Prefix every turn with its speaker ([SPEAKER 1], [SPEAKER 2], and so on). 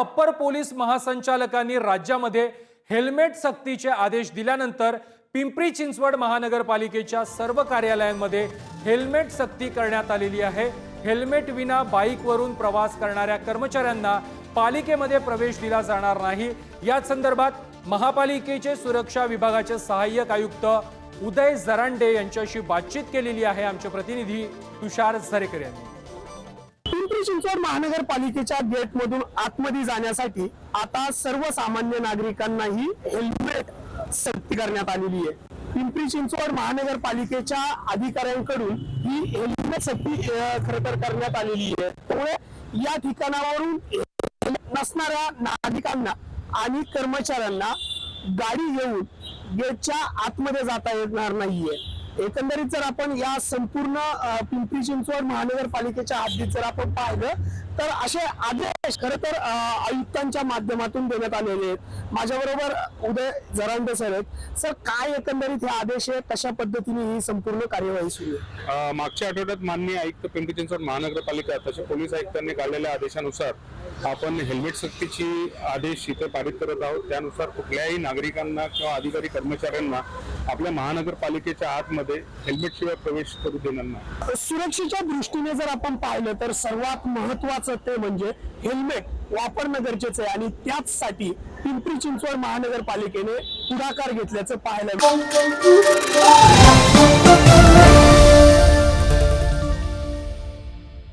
[SPEAKER 1] Upper police महासंचालकांनी राज्यामध्ये helmet सक्तीचे आदेश दिल्यानंतर पिंपरी चिंचवड महानगरपालिकेच्या सर्व कार्यालयांमध्ये हेल्मेट सक्ती करण्यात आलेली आहे. हेल्मेट विना बाईकवरून प्रवास करणाऱ्या कर्मचाऱ्यांना पालिकेमध्ये प्रवेश दिला जाणार नाही. याच संदर्भात महापालिकेचे सुरक्षा विभागाचे सहाय्यक आयुक्त उदय जरांडे यांच्याशी बातचीत केलेली आहे आमचे प्रतिनिधी तुषार झरेकर यांनी.
[SPEAKER 2] पिंपरी चिंचवड महानगरपालिकेच्या गेटमधून आतमध्ये जाण्यासाठी आता सर्वसामान्य नागरिकांनाही हेल्मेट सक्ती करण्यात आलेली आहे. पिंपरी चिंचवड महानगरपालिकेच्या अधिकाऱ्यांकडून ही हेल्मेट सक्ती खरं तर करण्यात आलेली आहे. त्यामुळे या ठिकाणावरून नसणाऱ्या नागरिकांना आणि कर्मचाऱ्यांना गाडी घेऊन गेटच्या आतमध्ये जाता येणार नाहीये. एकंदरीत जर आपण या संपूर्ण पिंपरी चिंचवड महानगरपालिकेच्या हद्दीत जर आपण पाहिलं तर असे आदेश खर तर आयुक्तांच्या माध्यमातून देण्यात आलेले आहेत. माझ्याबरोबर उदय जरांडे सर आहेत. सर काय एकंदरीत हे आदेश आहे कशा पद्धतीने ही संपूर्ण कार्यवाही सुरू आहे?
[SPEAKER 3] मागच्या आठवड्यात माननीय आयुक्त पिंपरी चिंचवड महानगरपालिका तसे पोलीस आयुक्तांनी काढलेल्या आदेशानुसार आपण हेल्मेट सक्तीची आदेश इथे पारित करत आहोत. त्यानुसार कुठल्याही नागरिकांना किंवा अधिकारी कर्मचाऱ्यांना आपल्या महानगरपालिकेच्या आतमध्ये हेल्मेट शिवाय प्रवेश करू देणार नाही.
[SPEAKER 2] सुरक्षेच्या दृष्टीने जर आपण पाहिलं तर सर्वात महत्वाचं ते म्हणजे हेल्मेट वापरणं गरजेचं आहे. आणि त्याचसाठी पिंपरी चिंचवड महानगरपालिकेने पुढाकार घेतल्याचं पाहायला